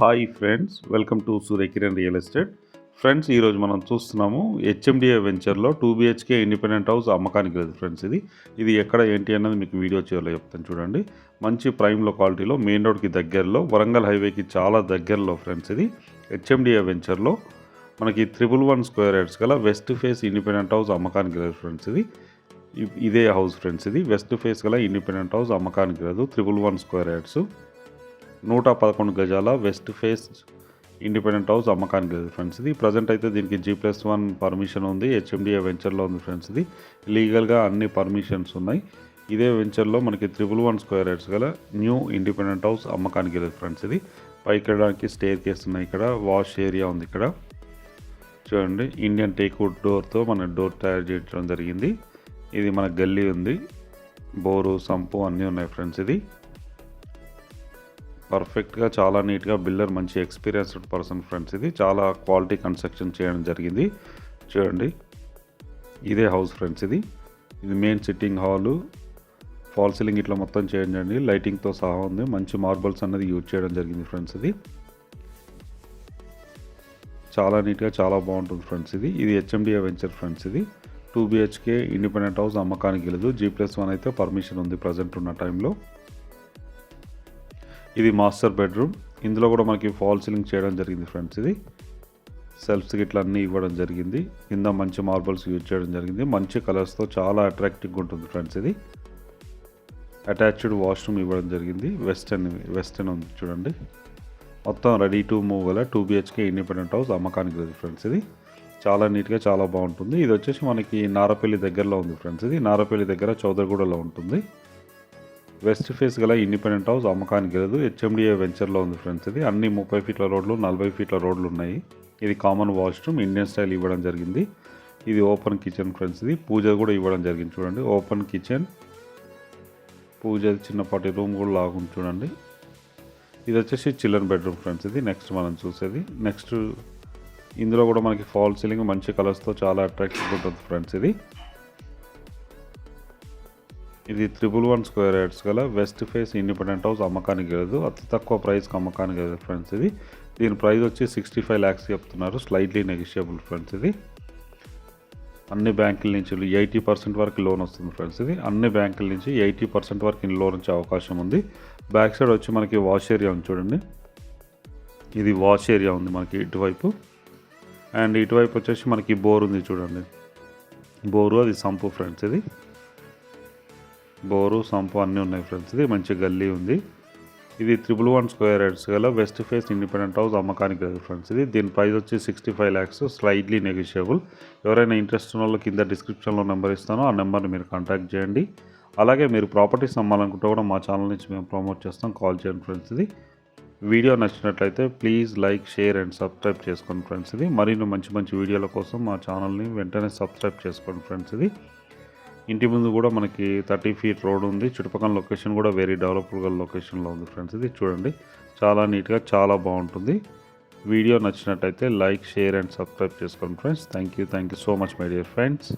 Hi friends welcome to Suryakiran real estate. Friends ఈరోజు మనం చూస్తున్నాము హెచ్ఎండిఏ వెంచర్లో టూ బిహెచ్కే ఇండిపెండెంట్ హౌస్ అమ్మకానికి లేదు ఫ్రెండ్స్ ఇది. ఇది ఎక్కడ ఏంటి అన్నది మీకు వీడియో చివరిలో చెప్తాను చూడండి. మంచి ప్రైమ్ లొకాలిటీలో మెయిన్ రోడ్కి దగ్గరలో వరంగల్ హైవేకి చాలా దగ్గరలో ఫ్రెండ్స్ ఇది హెచ్ఎండిఏ వెంచర్లో. మనకి త్రిబుల్ వన్ స్క్వేర్ యార్డ్స్ గల వెస్ట్ ఫేస్ ఇండిపెండెంట్ హౌస్ అమ్మకానికి లేదు ఫ్రెండ్స్ ఇది. ఇదే హౌస్ ఫ్రెండ్స్ ఇది. వెస్ట్ ఫేస్ గల ఇండిపెండెంట్ హౌస్ అమ్మకానికి లేదు త్రిబుల్ వన్ స్క్వేర్ యార్డ్స్ నూట పదకొండు గజాల వెస్ట్ ఫేస్ ఇండిపెండెంట్ హౌస్ అమ్మకానికి లేదు ఫ్రెండ్స్ ఇది. ప్రజెంట్ అయితే దీనికి జీ ప్లస్ వన్ పర్మిషన్ ఉంది హెచ్ఎండిఏ వెంచర్లో ఉంది ఫ్రెండ్స్ ఇది. లీగల్గా అన్ని పర్మిషన్స్ ఉన్నాయి. ఇదే వెంచర్లో మనకి త్రిబుల్ వన్ స్క్వేర్ యార్డ్స్ గల న్యూ ఇండిపెండెంట్ హౌస్ అమ్మకానికి లేదు ఫ్రెండ్స్ ఇది. పైకి వెళ్ళడానికి స్టేర్ కేస్ ఉన్నాయి ఇక్కడ వాష్ ఏరియా ఉంది ఇక్కడ. చూడండి ఇండియన్ టేక్వుడ్ డోర్తో మన డోర్ తయారు చేయడం జరిగింది. ఇది మన గల్లీ ఉంది. బోరు సంపు అన్నీ ఉన్నాయి ఫ్రెండ్స్ ఇది. పర్ఫెక్ట్గా చాలా నీట్గా బిల్డర్ మంచి ఎక్స్పీరియన్స్డ్ పర్సన్ ఫ్రెండ్స్ ఇది. చాలా క్వాలిటీ కన్స్ట్రక్షన్ చేయడం జరిగింది. చూడండి. ఇదే హౌస్ ఫ్రెండ్స్ ఇది. ఇది main sitting hall. Fall ceiling ఇట్లా మొత్తం చేయండి లైటింగ్తో సహా ఉంది. మంచి మార్బల్స్ అనేది యూజ్ చేయడం జరిగింది ఫ్రెండ్స్ ఇది. చాలా నీట్గా చాలా బాగుంటుంది ఫ్రెండ్స్ ఇది. ఇది హెచ్ఎండిఏ వెంచర్ ఫ్రెండ్స్ ఇది. టూ బిహెచ్కే ఇండిపెండెంట్ హౌస్ అమ్మకానికి లేదు జీ ప్లస్ వన్ అయితే పర్మిషన్ ఉంది ప్రజెంట్ ఉన్న టైంలో. ఇది మాస్టర్ బెడ్రూమ్. ఇందులో కూడా మనకి ఫాల్ సీలింగ్ చేయడం జరిగింది ఫ్రెండ్స్ ఇది. సెల్ఫ్స్ గిట్ల అన్నీ ఇవ్వడం జరిగింది. కింద మంచి మార్బల్స్ యూజ్ చేయడం జరిగింది. మంచి కలర్స్తో చాలా అట్రాక్టివ్గా ఉంటుంది ఫ్రెండ్స్ ఇది. అటాచ్డ్ వాష్రూమ్ ఇవ్వడం జరిగింది. వెస్టర్న్ వెస్టర్న్ ఉంది చూడండి. మొత్తం రెడీ టు మూవ్ గల టూ బిహెచ్కే ఇండిపెండెంట్ హౌస్ అమ్మకానికి లేదు ఫ్రెండ్స్ ఇది. చాలా నీట్గా చాలా బాగుంటుంది. ఇది వచ్చేసి మనకి నారపల్లి దగ్గరలో ఉంది ఫ్రెండ్స్ ఇది. నారపల్లి దగ్గర చౌదరిగూడలో ఉంటుంది. వెస్ట్ ఫేస్ గల ఇండిపెండెంట్ హౌస్ అమ్మకానికి లేదు హెచ్ఎండిఏ వెంచర్లో ఉంది ఫ్రెండ్స్ ఇది. అన్ని ముప్పై ఫీట్ల రోడ్లు నలభై ఫీట్ల రోడ్లు ఉన్నాయి. ఇది కామన్ వాష్రూమ్ ఇండియన్ స్టైల్ ఇవ్వడం జరిగింది. ఇది ఓపెన్ కిచెన్ ఫ్రెండ్స్ ఇది. పూజ కూడా ఇవ్వడం జరిగింది చూడండి. ఓపెన్ కిచెన్ పూజ చిన్నపాటి రూమ్ కూడా లాగుంది చూడండి. ఇది వచ్చేసి చిల్డ్రన్ బెడ్రూమ్ ఫ్రెండ్స్ ఇది. నెక్స్ట్ మనం చూసేది. నెక్స్ట్ ఇందులో కూడా మనకి ఫాల్ సీలింగ్ మంచి కలర్స్తో చాలా అట్రాక్టివ్ ఉంటుంది ఫ్రెండ్స్ ఇది. ఇది త్రిబుల్ వన్ స్క్వేర్ యార్డ్స్ గల వెస్ట్ ఫేస్ ఇండిపెండెంట్ హౌస్ అమ్మకానికి లేదు అతి తక్కువ ప్రైస్కి అమ్మకానికి లేదు ఫ్రెండ్స్ ఇది. దీని ప్రైస్ వచ్చి సిక్స్టీ ఫైవ్ ల్యాక్స్ చెప్తున్నారు. స్లైట్లీ నెగిషియబుల్ ఫ్రెండ్స్ ఇది. అన్ని బ్యాంకుల నుంచి ఎయిటీ పర్సెంట్ వరకు లోన్ వస్తుంది ఫ్రెండ్స్ ఇది. అన్ని బ్యాంకుల నుంచి ఎయిటీ పర్సెంట్ వరకు లోన్ వచ్చే అవకాశం ఉంది. బ్యాక్ సైడ్ వచ్చి మనకి వాష్ ఏరియా ఉంది చూడండి. ఇది వాష్ ఏరియా ఉంది మనకి ఇటువైపు. అండ్ ఇటువైపు వచ్చేసి మనకి బోర్ ఉంది చూడండి. బోరు అది సంపు ఫ్రెండ్స్ ఇది. బోరు సంపు అన్నీ ఉన్నాయి ఫ్రెండ్స్. ఇది మంచి గల్లీ ఉంది. ఇది త్రిబుల్ వన్ స్క్వేర్ యార్డ్స్ గల వెస్ట్ ఫేస్ ఇండిపెండెంట్ హౌస్ అమ్మకానికి లేదు ఫ్రెండ్స్ ఇది. దీని ప్రైస్ వచ్చి sixty five lakhs slightly negotiable. ఎవరైనా ఇంట్రెస్ట్ ఉన్న వాళ్ళు కింద డిస్క్రిప్షన్లో నెంబర్ ఇస్తానో. ఆ నెంబర్ని మీరు కాంటాక్ట్ చేయండి. అలాగే మీరు ప్రాపర్టీస్ అమ్మాలనుకుంటే కూడా మా ఛానల్ నుంచి మేము ప్రమోట్ చేస్తాం. కాల్ చేయండి ఫ్రెండ్స్ ఇది. వీడియో నచ్చినట్లయితే please like share and subscribe చేసుకోండి ఫ్రెండ్స్ ఇది. మరిన్ని మంచి మంచి వీడియోల కోసం మా ఛానల్ని వెంటనే సబ్స్క్రైబ్ చేసుకోండి ఫ్రెండ్స్ ఇది. ఇంటి ముందు కూడా మనకి థర్టీ ఫీట్ రోడ్ ఉంది. చుట్టుపక్కల లొకేషన్ కూడా వెరీ డెవలప్డ్ లొకేషన్లో ఉంది ఫ్రెండ్స్ ఇది చూడండి. చాలా నీట్గా చాలా బాగుంటుంది. వీడియో నచ్చినట్టయితే లైక్ షేర్ అండ్ సబ్స్క్రైబ్ చేసుకోండి friends thank you thank you so much my dear friends